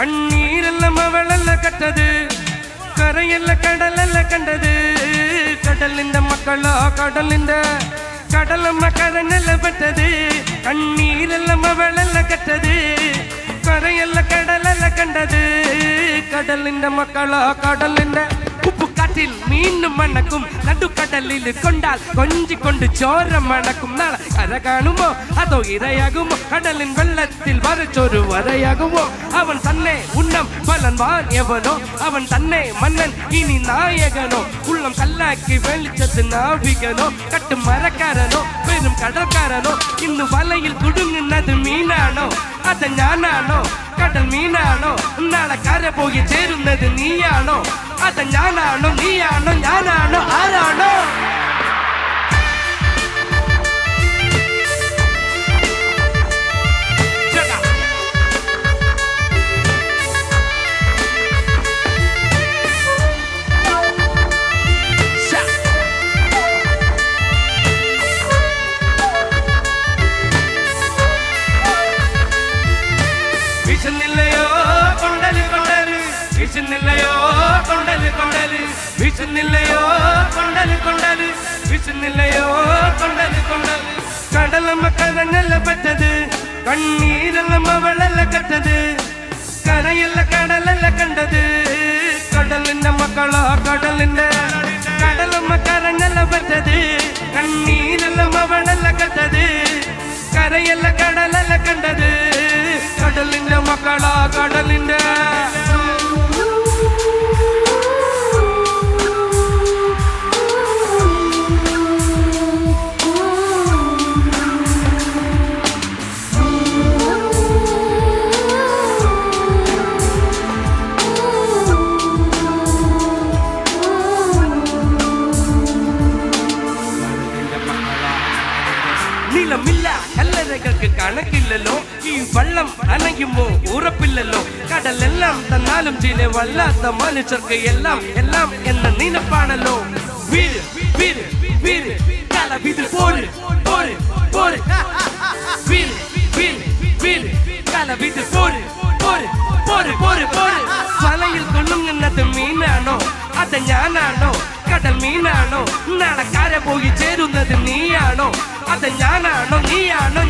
கண்ணீர் எல்லாம் அவள் அல்ல கட்டது கரையல்ல கடல் அல்ல கண்டது. கடல் இந்த மக்களோ கடல் இந்த கடல் அம்மா கரை நல்ல பட்டது கண்ணீர் எல்லாம் அவள் கட்டது கரையல்ல கடல் கண்டது. கடல் இந்த மக்களோ கடல் இந்த காற்றில் மீண்டும் மணக்கும் நடுக்கடலில் கொண்டால் கொஞ்சி கொண்டு சோரம் மணக்கும் நாள கதகாணுமோ அதோ இதையாகுமோ? கடலின் வெள்ளத்தில் வரச்சொரு வரையாகுமோ அவன் தன்னை உன்னம் பலன்வான் எவனோ? அவன் தன்னை மன்னன் இனி நாயகனோ? உள்ளம் கல்லாக்கி வெளிச்சத்து நாவிகனோ? கட்டு மரக்காரனோ? பெரும் கடற்காரனோ? இன்னும் வலையில் துடுங்குனது மீனானோ? அது ஞானானோ? கடல் மீனானோ? കര പോയി ചേരുന്നത് നീയാണോ? അത് ഞാനാണോ? നീയാണോ? ഞാനാണോ? ആരാണോ? மிஷின் இல்லையோ கொண்டது கொண்டது. கடலம்ம கதங்கள்ல பட்டது. கண்ணீரெல்லாம் அவளல்ல கட்டது. கரையல்ல கடலல்ல கண்டது. கடலின் மக்களோ சீலமில்ல கல்லறைகளுக்கு கணக்கில்லலோ ஈ வள்ளம் அணையுமோ உறப்பில்லலோ கடல் எல்லாம் தன்னாலும் சீலை வல்லாத மனுஷருக்கு எல்லாம் எல்லாம் என்ன நினைப்பானலோ வீடு வீடு வீடு கல வீடு போரு போரு போரு வீடு வீடு வீடு கல வீடு போரு போரு പോര് പോര് പോര് വലയിൽ തുള്ളുങ്ങുന്നത് മീനാണോ അത് ഞാനാണോ കടൽ മീനാണോ നടക്കാരെ പോയി ചേരുന്നത് നീയാണോ அதை ஞானானோ நீயானோ